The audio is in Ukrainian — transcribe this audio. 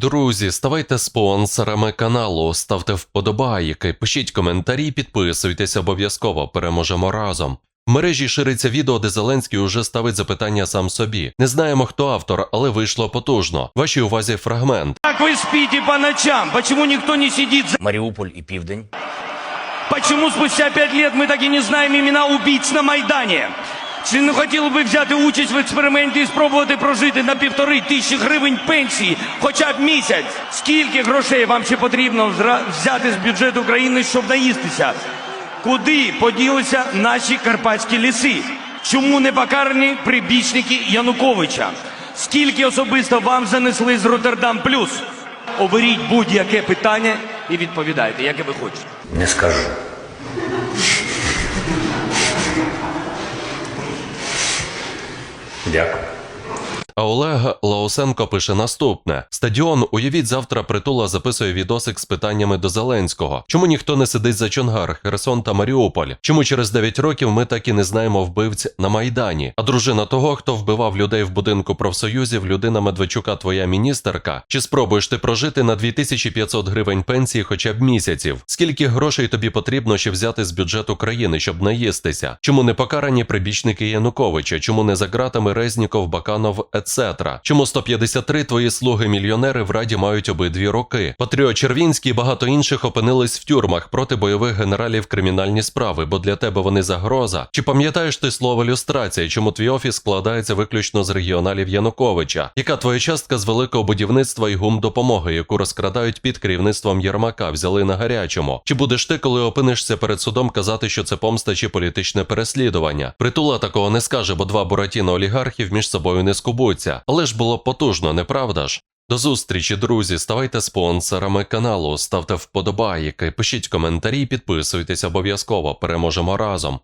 Друзі, ставайте спонсорами каналу, ставте вподобайки, пишіть коментарі, підписуйтесь обов'язково. Переможемо разом. В мережі шириться відео, де Зеленський уже ставить запитання сам собі. Не знаємо, хто автор, але вийшло потужно. Вашій увазі фрагмент. Как вы спите по ночам? Почему никто не сидит за... Маріуполь і Південь. Почему спустя пять лет мы так и не знаем имена убийц на Майдані? Чи не хотіли би взяти участь в експерименті і спробувати прожити на півтори тисячі гривень пенсії хоча б місяць? Скільки грошей вам ще потрібно взяти з бюджету країни, щоб наїстися? Куди поділися наші карпатські ліси? Чому не покарані прибічники Януковича? Скільки особисто вам занесли з Роттердам Плюс? Оберіть будь-яке питання і відповідайте, яке ви хочете. Не скажу. Дякую. А Олег Лаусенко пише наступне: Стадіон, уявіть, завтра притула записує відосик з питаннями до Зеленського. Чому ніхто не сидить за Чонгар, Херсон та Маріуполь? Чому через 9 років ми так і не знаємо вбивць на Майдані? А дружина того, хто вбивав людей в будинку профсоюзів, людина Медведчука, твоя міністерка? Чи спробуєш ти прожити на 2500 гривень пенсії хоча б місяців? Скільки грошей тобі потрібно ще взяти з бюджету країни, щоб наїстися? Чому не покарані прибічники Януковича? Чому не за ґратами Резніков, Баканов, ецетра? Чому 153 твої слуги-мільйонери в раді мають обидві роки? Патріот Червінський і багато інших опинились в тюрмах проти бойових генералів кримінальні справи, бо для тебе вони загроза. Чи пам'ятаєш ти слово люстрація? Чому твій офіс складається виключно з регіоналів Януковича? Яка твоя частка з великого будівництва і гум допомоги, яку розкрадають під керівництвом Єрмака, взяли на гарячому? Чи будеш ти, коли опинишся перед судом, казати, що це помста чи політичне переслідування? Притула такого не скаже, бо два буратіно олігархів між собою не скубуться. Але ж було потужно, не правда ж? До зустрічі, друзі. Ставайте спонсорами каналу, ставте вподобайки, пишіть коментарі, підписуйтесь обов'язково. Переможемо разом.